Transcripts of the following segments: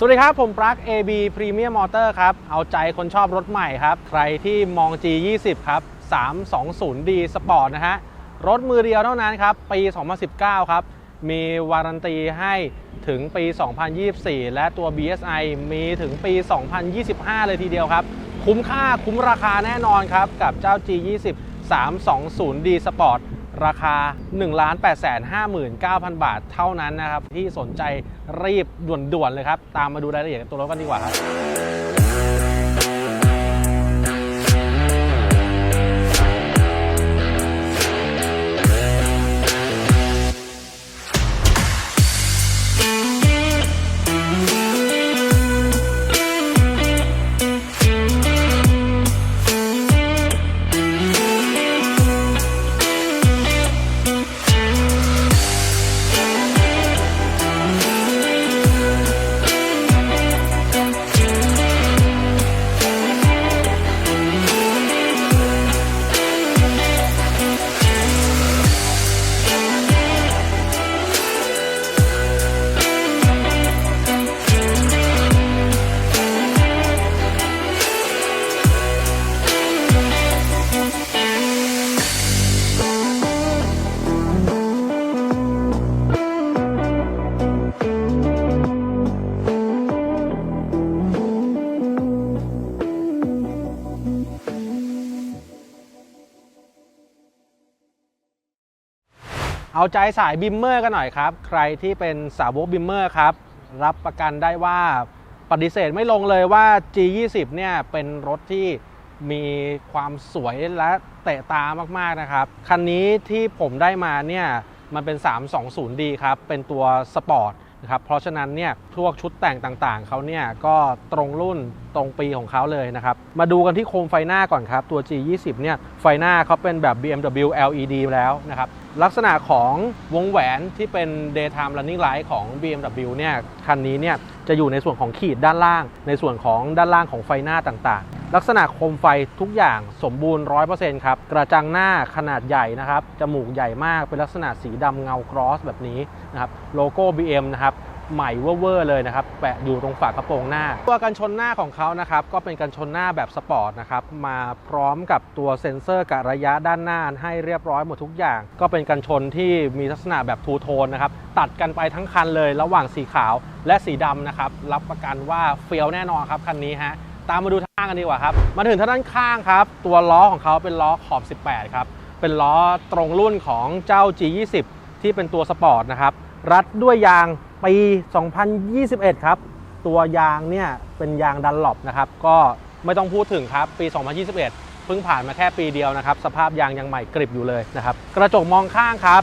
สวัสดีครับ ผมปลั๊ก AB Premium Motor ครับ เอาใจคนชอบรถใหม่ครับ ใครที่มอง G20 ครับ 320D Sport นะฮะ รถมือเดียวเท่านั้นครับ ปี 2019 ครับ มีวารันตีให้ถึงปี 2024 และตัว BSI มีถึงปี 2025 เลยทีเดียวครับ คุ้มค่าคุ้มราคาแน่นอนครับ กับเจ้า G20 320D Sport ราคา 1 8 5 9 0 0 0 บาทเท่านั้นนะครับ ที่สนใจรีบด่วนๆเลยครับ ตามมาดูรายละเอียดตัวรถกันดีกว่าครับ เอาใจสายบิมเมอร์กันหน่อยครับ ใครที่เป็นสาวกบิมเมอร์ครับ รับประกันได้ว่าปฏิเสธไม่ลงเลยว่า G20 เนี่ยเป็นรถที่มีความสวยและเตะตามาก ๆ นะครับ คันนี้ที่ผมได้มาเนี่ยมันเป็น 320D ครับ เป็นตัวสปอร์ตนะครับ เพราะฉะนั้นเนี่ยพวกชุดแต่งต่างๆ เขาเนี่ยก็ตรงรุ่นตรงปีของเขาเลยนะครับ มาดูกันที่โคมไฟหน้าก่อนครับ ตัว G20 เนี่ยไฟหน้าเขาเป็นแบบ BMW LED แล้วนะครับ ลักษณะของวงแหวนที่เป็น daytime running light ของ BMW เนี่ยคันนี้เนี่ยจะอยู่ในส่วนของขีดด้านล่าง ในส่วนของด้านล่างของไฟหน้าต่างๆ ลักษณะโคมไฟทุกอย่างสมบูรณ์ 100%ครับ กระจังหน้าขนาดใหญ่นะครับ จมูกใหญ่มากเป็นลักษณะสีดำเงาครอสแบบนี้นะครับ โลโก้ BM นะครับ ใหม่เวอร์เลยนะครับแปะอยู่ตรงฝากระโปรงหน้า ตัวกันชนหน้าของเขานะครับก็เป็นกันชนหน้าแบบสปอร์ตนะครับมาพร้อมกับตัวเซ็นเซอร์กะระยะด้านหน้าให้เรียบร้อยหมดทุกอย่าง ก็เป็นกันชนที่มีลักษณะแบบทูโทนนะครับตัดกันไปทั้งคันเลยระหว่างสีขาวและสีดำนะครับรับประกันว่าเฟี้ยวแน่นอนครับคันนี้ฮะตามมาดูข้างกันดีกว่าครับมาถึงทางด้านข้างครับ ตัวล้อของเขาเป็นล้อขอบ 18 ครับ เป็นล้อตรงรุ่นของเจ้า G20 ที่เป็นตัวสปอร์ตนะครับ รัดด้วยยาง ปี 2021 ครับ ตัวยางเนี่ยเป็นยางดันหลบนะครับ ก็ไม่ต้องพูดถึงครับ ปี 2021 เพิ่งผ่านมาแค่ปีเดียวนะครับ สภาพยางยังใหม่กริบอยู่เลยนะครับ กระจกมองข้างครับ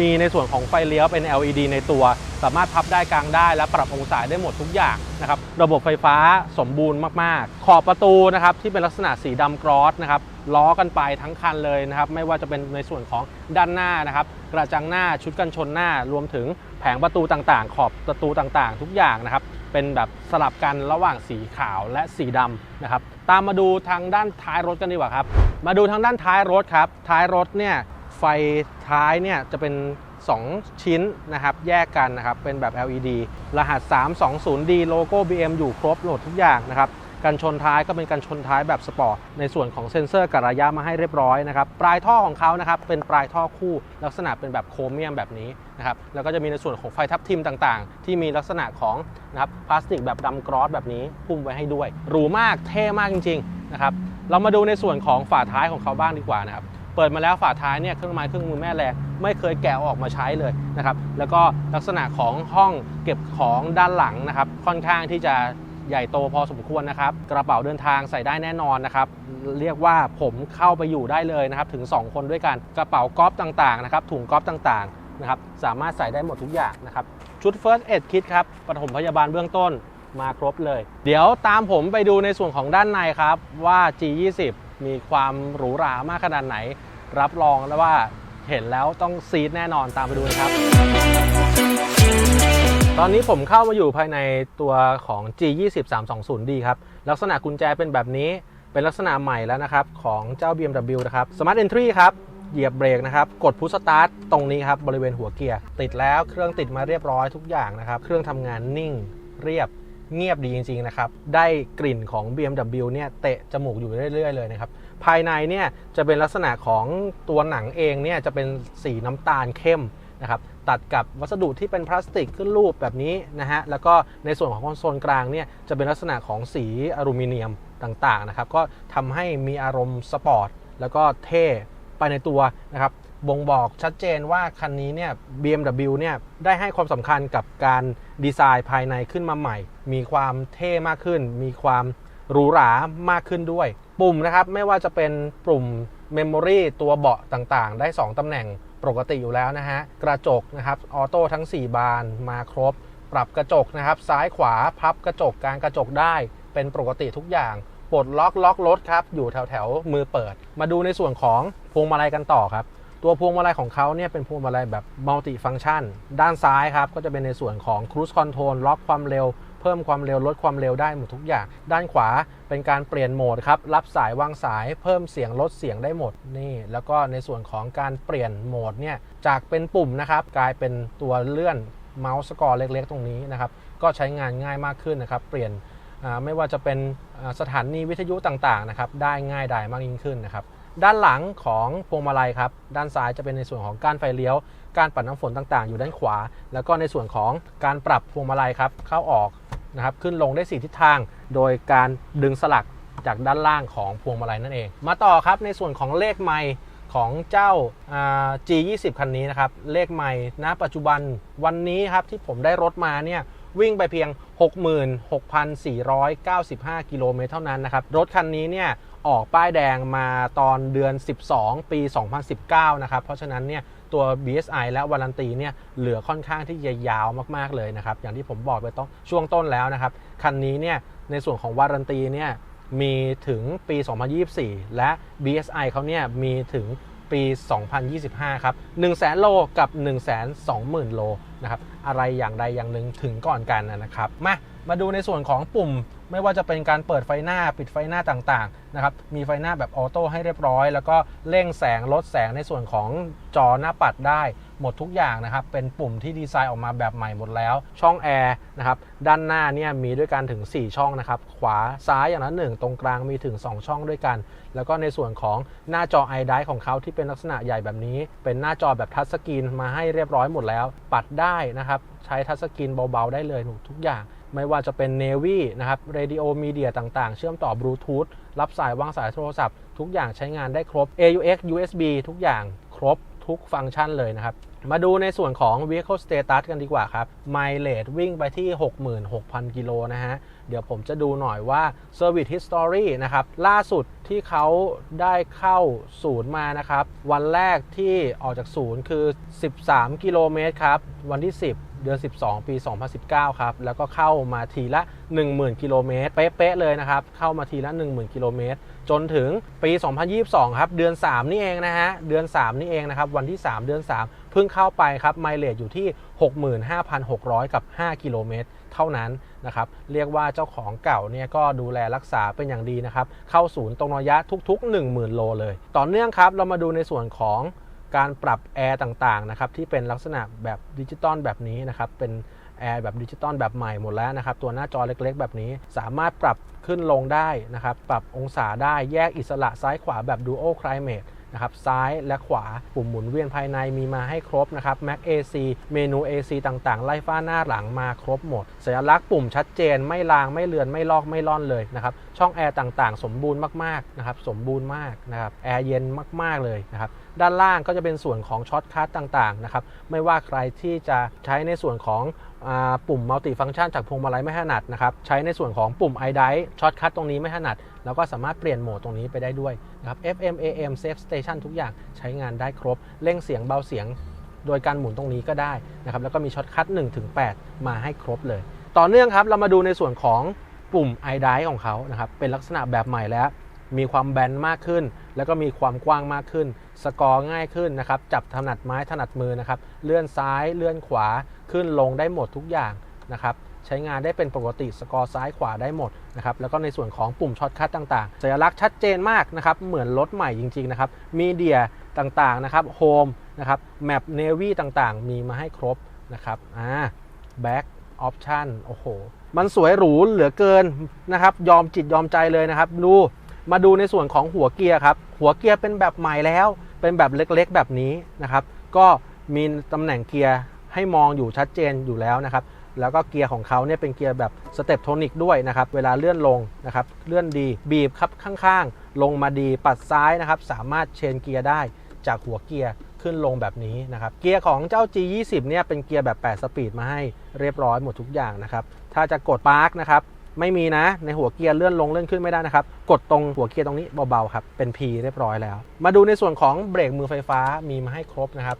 มีในส่วนของไฟเลี้ยวเป็น LED ในตัว สามารถพับได้กลางได้ และปรับองศาได้หมดทุกอย่างนะครับ ระบบไฟฟ้าสมบูรณ์มาก ๆ ขอบประตูนะครับที่เป็นลักษณะสีดำกรอสนะครับล้อกันไปทั้งคันเลยนะครับ ไม่ว่าจะเป็นในส่วนของด้านหน้านะครับ กระจังหน้าชุดกันชนหน้ารวมถึง ผงประตูต่างๆ ขอบประตูต่างๆ ทุกอย่างนะครับ เป็นแบบสลับกันระหว่างสีขาวและสีดำนะครับ ตามมาดูทางด้านท้ายรถกันดีกว่าครับ มาดูทางด้านท้ายรถครับ ท้ายรถเนี่ยไฟท้ายเนี่ยจะเป็น 2 ชิ้นนะครับแยกกันนะครับเป็นแบบ LED รหัส 320D โลโก้ BM อยู่ครบโหมดทุกอย่างนะครับ กันชนท้ายก็เป็นกันชนท้ายแบบสปอร์ตในส่วนของเซ็นเซอร์กะระยะมาให้เรียบร้อยนะครับปลายท่อของเขานะครับเป็นปลายท่อคู่ลักษณะเป็นแบบโครเมียมแบบนี้นะครับแล้วก็จะมีในส่วนของไฟทับทิมต่างๆ ที่มีลักษณะของนะครับพลาสติกแบบดำกรอสแบบนี้พุ่มไว้ให้ด้วยหรูมากเท่มากจริงๆนะครับเรามาดูในส่วนของฝาท้ายของเขาบ้างดีกว่านะครับเปิดมาแล้วฝาท้ายเนี่ยเครื่องไม้เครื่องมือแม่แรงไม่เคยแกะออกมาใช้เลยนะครับแล้วก็ลักษณะของห้องเก็บของด้านหลังนะครับค่อนข้างที่จะ ใหญ่โตพอสมควรนะครับ กระเป๋าเดินทางใส่ได้แน่นอนนะครับ เรียกว่าผมเข้าไปอยู่ได้เลยนะครับ ถึง 2 คนด้วยกัน กระเป๋าก๊อฟต่างๆนะครับ ถุงก๊อฟต่างๆนะครับ สามารถใส่ได้หมดทุกอย่างนะครับ ชุด First Aid Kit ครับ ปฐมพยาบาลเบื้องต้นมาครบเลย เดี๋ยวตามผมไปดูในส่วนของด้านในครับว่า G20 มีความหรูหรามากขนาดไหน รับรองแล้วว่าเห็นแล้วต้องซีดแน่นอนตามไปดูนะครับ อนนี้ผมเข้ามาอยู่ภายในตัวของ G20 320D ครับ ลักษณะกุญแจเป็นแบบนี้ เป็นลักษณะใหม่แล้วนะครับของเจ้า BMW นะครับ Smart Entry ครับ เหยียบเบรกนะครับ กดพุชสตาร์ทตรงนี้ครับ บริเวณหัวเกียร์ ติดแล้วเครื่องติดมาเรียบร้อยทุกอย่างนะครับ เครื่องทำงานนิ่งเรียบเงียบดีจริงๆนะครับ ได้กลิ่นของ BMW เนี่ยเตะจมูกอยู่เรื่อยๆเลยนะครับ ภายในเนี่ยจะเป็นลักษณะของตัวหนังเองเนี่ยจะเป็นสีน้ำตาลเข้ม นะครับตัดกับวัสดุที่เป็นพลาสติกขึ้นรูปแบบนี้นะฮะแล้วก็ในส่วนของคอนโซลกลางเนี่ยจะเป็นลักษณะของสีอลูมิเนียมต่างๆนะครับก็ทำให้มีอารมณ์สปอร์ตแล้วก็เท่ไปในตัวนะครับบ่งบอกชัดเจนว่าคันนี้เนี่ย BMW เนี่ยได้ให้ความสำคัญกับการดีไซน์ภายในขึ้นมาใหม่ มีความเท่มากขึ้น มีความหรูหรามากขึ้นด้วย ปุ่มนะครับไม่ว่าจะเป็นปุ่ม Memory ตัวเบาะต่างๆ ได้ 2 ตำแหน่งปกติอยู่แล้วนะฮะ กระจกนะครับออโต้ทั้ง 4 บานมาครบ ปรับกระจกนะครับ ซ้ายขวาพับกระจกกลางกระจกได้เป็นปกติทุกอย่างปลดล็อกล็อกรถครับ อยู่แถวแถวๆมือเปิด มาดูในส่วนของพวงมาลัยกันต่อครับ ตัวพวงมาลัยของเขาเนี่ยเป็นพวงมาลัยแบบมัลติฟัง c t ชัน ด้านซ้ายครับ ก็จะเป็นในส่วนของ Cruise Control ล็อกความเร็ว เพิ่มความเร็วลดความเร็วได้หมดทุกอย่าง ด้านขวาเป็นการเปลี่ยนโหมดครับ รับสายวางสาย เพิ่มเสียงลดเสียงได้หมดนี่ แล้วก็ในส่วนของการเปลี่ยนโหมดเนี่ยจากเป็นปุ่มนะครับ กลายเป็นตัวเลื่อนเมาส์สกอร์เล็กๆ ตรงนี้นะครับ ก็ใช้งานง่ายมากขึ้นนะครับ เปลี่ยนไม่ว่าจะเป็นสถานีวิทยุต่างๆนะครับ ได้ง่ายดายมากยิ่งขึ้นนะครับ ด้านหลังของพวงมาลัยครับ ด้านซ้ายจะเป็นในส่วนของการไฟเลี้ยว การปัดน้ำฝนต่างๆ อยู่ด้านขวา แล้วก็ในส่วนของการปรับพวงมาลัยครับ เข้าออกนะครับ ขึ้นลงได้สีทิศทาง โดยการดึงสลักจากด้านล่างของพวงมาลัยนั่นเอง มาต่อครับในส่วนของเลขไมค์ของเจ้า G20 คันนี้นะครับ เลขไมค์ณปัจจุบันวันนี้ครับที่ผมได้รถมาเนี่ยวิ่งไปเพียง 66,495 กิโลเมตรเท่านั้นนะครับ รถคันนี้เนี่ย ออกป้ายแดงมาตอนเดือน 12 ปี 2019 นะครับ เพราะฉะนั้นเนี่ยตัว BSI และวารันตีเนี่ยเหลือค่อนข้างที่จะยาวมากๆเลยนะครับ อย่างที่ผมบอกไปต้องช่วงต้นแล้วนะครับ คันนี้เนี่ยในส่วนของวารันตีเนี่ยมีถึงปี 2024 และ BSI เขาเนี่ยมีถึงปี 2025 ครับ1 0 0 0 0 0 โลกับ 1 2 0 0 0 0 โลนะครับ อะไรอย่างใดอย่างหนึ่งถึงก่อนกันนะครับ มา มาดูในส่วนของปุ่ม ไม่ว่าจะเป็นการเปิดไฟหน้าปิดไฟหน้าต่างๆนะครับมีไฟหน้าแบบออโต้ให้เรียบร้อย แล้วก็เร่งแสงลดแสงในส่วนของจอหน้าปัดได้ หมดทุกอย่างนะครับเป็นปุ่มที่ดีไซน์ออกมาแบบใหม่หมดแล้ว ช่องแอร์นะครับด้านหน้าเนี่ยมีด้วยกันถึง 4 ช่องนะครับขวาซ้ายอย่างละหนึ่งตรงกลางมีถึง 2 ช่องด้วยกัน แล้วก็ในส่วนของหน้าจอ i d i ของเขาที่เป็นลักษณะใหญ่แบบนี้ เป็นหน้าจอแบบทัชสกรีนมาให้เรียบร้อยหมดแล้ว ปัดได้นะครับใช้ทัชสกรีนเบาๆได้เลยทุกอย่าง ไม่ว่าจะเป็น Navy นะครับ Radio Media ต่างๆ เชื่อมต่อบลูทูธรับสายวางสายโทรศัพท์ ทุกอย่างใช้งานได้ครบ AUX USB ทุกอย่างครบทุกฟังก์ชันเลยนะครับ มาดูในส่วนของ Vehicle Status กันดีกว่าครับ Mileage วิ่งไปที่ 66,000 กิโลนะฮะ เดี๋ยวผมจะดูหน่อยว่า Service History นะครับ ล่าสุดที่เขาได้เข้าศูนย์มานะครับ วันแรกที่ออกจากศูนย์คือ 13 กิโลเมตรครับ วันที่ 10 เดือน 12 ปี 2019 ครับ แล้วก็เข้ามาทีละ 10,000 กิโลเมตร เป๊ะ ๆ เลยนะครับ เข้ามาทีละ 10,000 กิโลเมตร จนถึงปี 2022 ครับ เดือน 3 นี่เองนะฮะ เดือน 3 นี่เองนะครับ วันที่ 3 เดือน 3 เพิ่งเข้าไปครับ ไมเลจอยู่ที่ 65,600 กับ 5 กิโลเมตร เท่านั้นนะครับ เรียกว่าเจ้าของเก่าเนี่ยก็ดูแลรักษาเป็นอย่างดีนะครับ เข้าศูนย์ตรงระยะทุก ๆ 10,000 โลเลย ต่อเนื่องครับ เรามาดูในส่วนของ การปรับแอร์ต่างๆนะครับที่เป็นลักษณะแบบดิจิตอลแบบนี้นะครับเป็นแอร์แบบดิจิตอลแบบใหม่หมดแล้วนะครับตัวหน้าจอเล็กๆ แบบนี้สามารถปรับขึ้นลงได้นะครับปรับองศาได้แยกอิสระซ้ายขวาแบบ Dual Climate นะครับซ้ายและขวาปุ่มหมุนเวียนภายในมีมาให้ครบนะครับ Mac AC เมนู AC ต่างๆ ไล่ฟ้าหน้าหลังมาครบหมด สัญลักษณ์ปุ่มชัดเจนไม่ลางไม่เลือนไม่ลอกไม่ล่อนเลยนะครับ ช่องแอร์ต่างๆ สมบูรณ์มากๆนะครับสมบูรณ์มากนะครับแอร์เย็นมากๆเลยนะครับ ด้านล่างก็จะเป็นส่วนของช็อตคัทต่างๆนะครับไม่ว่าใครที่จะใช้ในส่วนของปุ่มมัลติฟัง c t ชันจากพวงมาลัยไม่ถนัดนะครับใช้ในส่วนของปุ่ม i d i ช็อตคัทตรงนี้ไม่ถนัด แล้วก็สามารถเปลี่ยนโหมดตรงนี้ไปได้ด้วยนะครับ FM AM Safe Station ทุกอย่างใช้งานได้ครบเร่งเสียงเบาเสียง โดยการหมุนตรงนี้ก็ได้นะครับแล้วก็มีช็อตคัท1-8มาให้ครบเลย ต่อเนื่องครับเรามาดูในส่วนของปุ่ม i d i ของเขานะครับเป็นลักษณะแบบใหม่แล้ว มีความแบนมากขึ้น แล้วก็มีความกว้างมากขึ้น สกอร์ง่ายขึ้นนะครับ จับถนัดไม้ถนัดมือนะครับ เลื่อนซ้ายเลื่อนขวาขึ้นลงได้หมดทุกอย่างนะครับใช้งานได้เป็นปกติสกอร์ซ้ายขวาได้หมดนะครับแล้วก็ในส่วนของปุ่มช็อตคัทต่างๆ สัญลักษณ์ชัดเจนมากนะครับเหมือนรถใหม่จริงๆนะครับมีเดียต่างๆนะครับโฮมนะครับแมปเนวีต่างๆ มีมาให้ครบนะครับอ่าแบ็กออปชันโอ้โห มันสวยหรูเหลือเกินนะครับยอมจิตยอมใจเลยนะครับดู มาดูในส่วนของหัวเกียร์ครับ หัวเกียร์เป็นแบบใหม่แล้ว เป็นแบบเล็กๆแบบนี้นะครับ ก็มีตำแหน่งเกียร์ให้มองอยู่ชัดเจนอยู่แล้วนะครับ แล้วก็เกียร์ของเขาเนี่ยเป็นเกียร์แบบสเต็ปโทนิกด้วยนะครับ เวลาเลื่อนลงนะครับ เลื่อนดีบีบครับข้างๆ ลงมาดีปัดซ้ายนะครับ สามารถเชนเกียร์ได้จากหัวเกียร์ขึ้นลงแบบนี้นะครับ เกียร์ของเจ้า G20 เนี่ยเป็นเกียร์แบบ 8 สปีดมาให้เรียบร้อยหมดทุกอย่างนะครับ ถ้าจะกดปาร์กนะครับ ไม่มีนะ ในหัวเกียร์เลื่อนลงเลื่อนขึ้นไม่ได้นะครับ กดตรงหัวเกียร์ตรงนี้เบาๆครับเป็น P เรียบร้อยแล้ว มาดูในส่วนของเบรกมือไฟฟ้ามีมาให้ครบนะครับ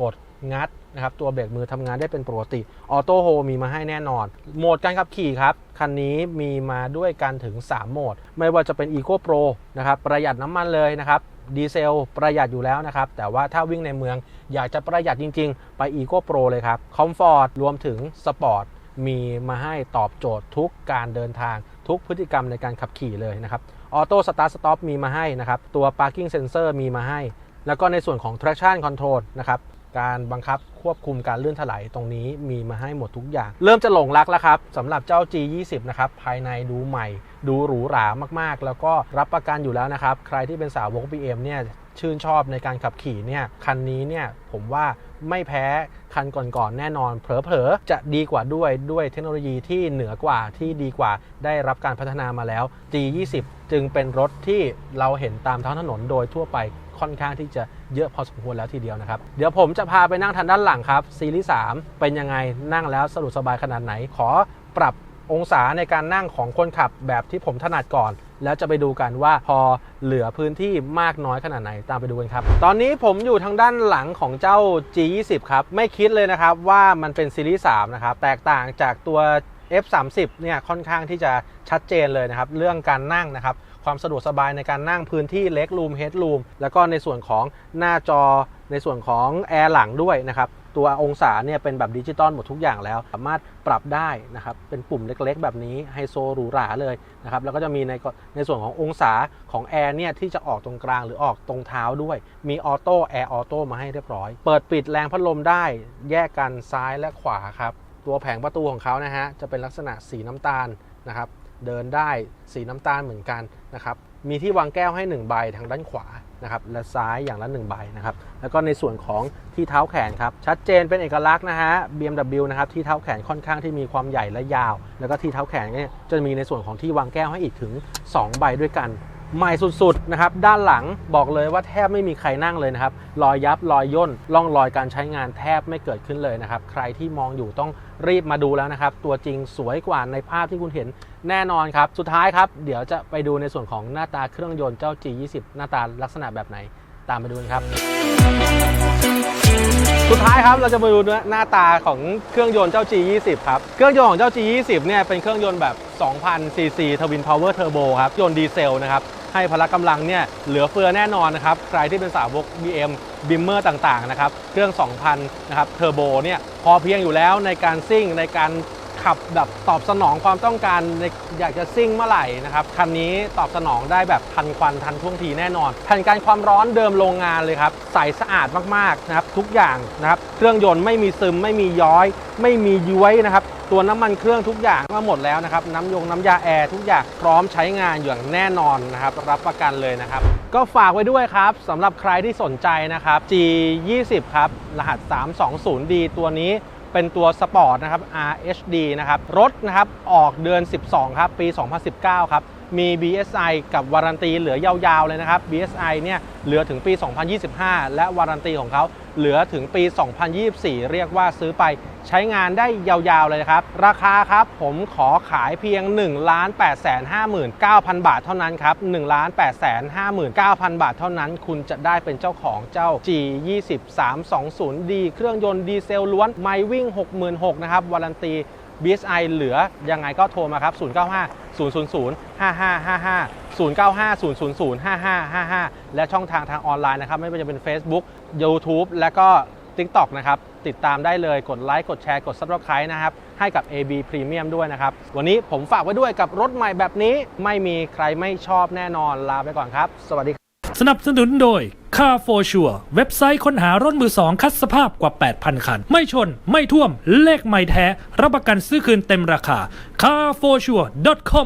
กดงัดนะครับตัวเบรกมือทำงานได้เป็นปกติออโต้โฮมีมาให้แน่นอน โหมดการขับขี่ครับ คันนี้มีมาด้วยกันถึง 3 โหมด ไม่ว่าจะเป็น Eco Pro นะครับประหยัดน้ำมันเลยนะครับดีเซลประหยัดอยู่แล้วนะครับ แต่ว่าถ้าวิ่งในเมืองอยากจะประหยัดจริง ๆ ไป Eco Pro เลยครับคอมฟอร์ตรวมถึงสปอร์ต มีมาให้ตอบโจทย์ทุกการเดินทางทุกพฤติกรรมในการขับขี่เลยนะครับออโต้สตาร์ทสต็อปมีมาให้นะครับ ตัว Parking Sensor มีมาให้ แล้วก็ในส่วนของ traction control นะครับ การบังคับควบคุมการเลื่อนถลายตรงนี้มีมาให้หมดทุกอย่าง เริ่มจะหลงรักแล้วครับสำหรับเจ้า G20 นะครับ ภายในดูใหม่ ดูหรูหรามากๆ แล้วก็รับประกันอยู่แล้วนะครับ ใครที่เป็นสาวก BM เนี่ย ชื่นชอบในการขับขี่เนี่ยคันนี้เนี่ยผมว่าไม่แพ้คันก่อนๆแน่นอน เผลอๆ จะดีกว่าด้วยด้วยเทคโนโลยีที่เหนือกว่าที่ดีกว่าได้รับการพัฒนามาแล้ว G20 จึงเป็นรถที่เราเห็นตามท้องถนนโดยทั่วไปค่อนข้างที่จะเยอะพอสมควรแล้วทีเดียวนะครับ เดี๋ยวผมจะพาไปนั่งทางด้านหลังครับซีรีส์3เป็นยังไงนั่งแล้วสะดวกสบายขนาดไหนขอปรับองศาในการนั่งของคนขับแบบที่ผมถนัดก่อน แล้วจะไปดูกันว่าพอเหลือพื้นที่มากน้อยขนาดไหนตามไปดูกันครับ ตอนนี้ผมอยู่ทางด้านหลังของเจ้า G20 ครับ ไม่คิดเลยนะครับว่ามันเป็นซีรีส์3นะครับ แตกต่างจากตัว F30 เนี่ยค่อนข้างที่จะชัดเจนเลยนะครับ เรื่องการนั่งนะครับ ความสะดวกสบายในการนั่งพื้นที่เล็กรูมเฮดรูมแล้วก็ในส่วนของหน้าจอในส่วนของแอร์หลังด้วยนะครับ ตัวองศาเนี่ยเป็นแบบดิจิตอลหมดทุกอย่างแล้ว สามารถปรับได้นะครับเป็นปุ่มเล็กๆ แบบนี้ไฮโซหรูหราเลยนะครับแล้วก็จะมีในในส่วนขององศาของแอร์เนี่ยที่จะออกตรงกลางหรือออกตรงเท้าด้วย มีออโต้แอร์ออโต้มาให้เรียบร้อย เปิดปิดแรงพัดลมได้ แยกกันซ้ายและขวาครับตัวแผงประตูของเขานะฮะจะเป็นลักษณะสีน้ำตาลนะครับเดินได้สีน้ำตาลเหมือนกันนะครับ มีที่วางแก้วให้1ใบทางด้านขวานะครับและซ้ายอย่างละ1ใบนะครับแล้วก็ในส่วนของที่เท้าแขนครับชัดเจนเป็นเอกลักษณ์นะฮะ BMW นะครับที่เท้าแขนค่อนข้างที่มีความใหญ่และยาว แล้วก็ที่เท้าแขนเนี่ยจะมีในส่วนของที่วางแก้วให้อีกถึง 2 ใบด้วยกัน ใหม่สุดๆนะครับด้านหลังบอกเลยว่าแทบไม่มีใครนั่งเลยนะครับรอยยับรอยย่นร่องรอยการใช้งานแทบไม่เกิดขึ้นเลยนะครับใครที่มองอยู่ต้องรีบมาดูแล้วนะครับตัวจริงสวยกว่าในภาพที่คุณเห็นแน่นอนครับ สุดท้ายครับ เดี๋ยวจะไปดูในส่วนของหน้าตาเครื่องยนต์เจ้า G20 หน้าตาลักษณะแบบไหนตามไปดูกันครับ สุดท้ายครับเราจะมาดูหน้าตาของเครื่องยนต์เจ้า G20 ครับ เครื่องยนต์ของเจ้า G20 เนี่ยเป็นเครื่องยนต์แบบ 2,000 cc Twin Power Turbo ครับ ยนต์ดีเซลนะครับ ให้พละกำลังเนี่ยเหลือเฟือแน่นอนนะครับ ใครที่เป็นสาวก BM Bimmer ต่างๆนะครับ เครื่อง 2,000 นะครับเทอร์โบเนี่ยพอเพียงอยู่แล้วในการซิ่งในการ ขับแบบตอบสนองความต้องการอยากจะซิ่งเมื่อไหร่นะครับคันนี้ตอบสนองได้แบบทันควันทันท่วงทีแน่นอนแผ่นการความร้อนเดิมโรงงานเลยครับใสสะอาดมากๆนะครับทุกอย่างนะครับเครื่องยนต์ไม่มีซึมไม่มีย้อย ไม่มีย้วยนะครับตัวน้ำมันเครื่องทุกอย่างก็หมดแล้วนะครับน้ำยงน้ำยาแอร์ทุกอย่างพร้อมใช้งานอย่างแน่นอนนะครับรับประกันเลยนะครับ ก็ฝากไว้ด้วยครับสำหรับใครที่สนใจนะครับ G20 ครับรหัส 320D ตัวนี้ เป็นตัวสปอร์ตนะครับ RHD นะครับ รถนะครับ ออกเดือน 12 ครับ ปี 2019 ครับ มี BSI กับวารันตีเหลือยาวๆเลยนะครับ BSI เนี่ยเหลือถึงปี 2025 และวารันตีของเขาเหลือถึงปี 2024 เรียกว่าซื้อไปใช้งานได้ยาวๆเลยครับ ราคาครับผมขอขายเพียง 1 8 5 9 0 0 0 บาทเท่านั้นครับ1 8 5 9 0 0 0 บาทเท่านั้น คุณจะได้เป็นเจ้าของเจ้า G20 320D เครื่องยนต์ดีเซลล้วนไม่วิ่ง 66,000นะครับวารันตี BSI เหลือยังไงก็โทรมาครับ 095 000 5555 095 000 5555 และช่องทางทางออนไลน์นะครับ ไม่ว่าจะเป็น Facebook YouTube และก็ TikTok นะครับ ติดตามได้เลยกดไลค์กดแชร์กด Subscribe นะครับ ให้กับ AB Premium ด้วยนะครับ วันนี้ผมฝากไว้ด้วยกับรถใหม่แบบนี้ไม่มีใครไม่ชอบแน่นอนลาไปก่อนครับ สวัสดีครับ สนับสนุนโดย Car for Sure เว็บไซต์ค้นหารถมือสองคัดสภาพกว่า 8,000 คัน ไม่ชน ไม่ท่วม เลขไม่แท้ รับประกันซื้อคืนเต็มราคา carforsure.com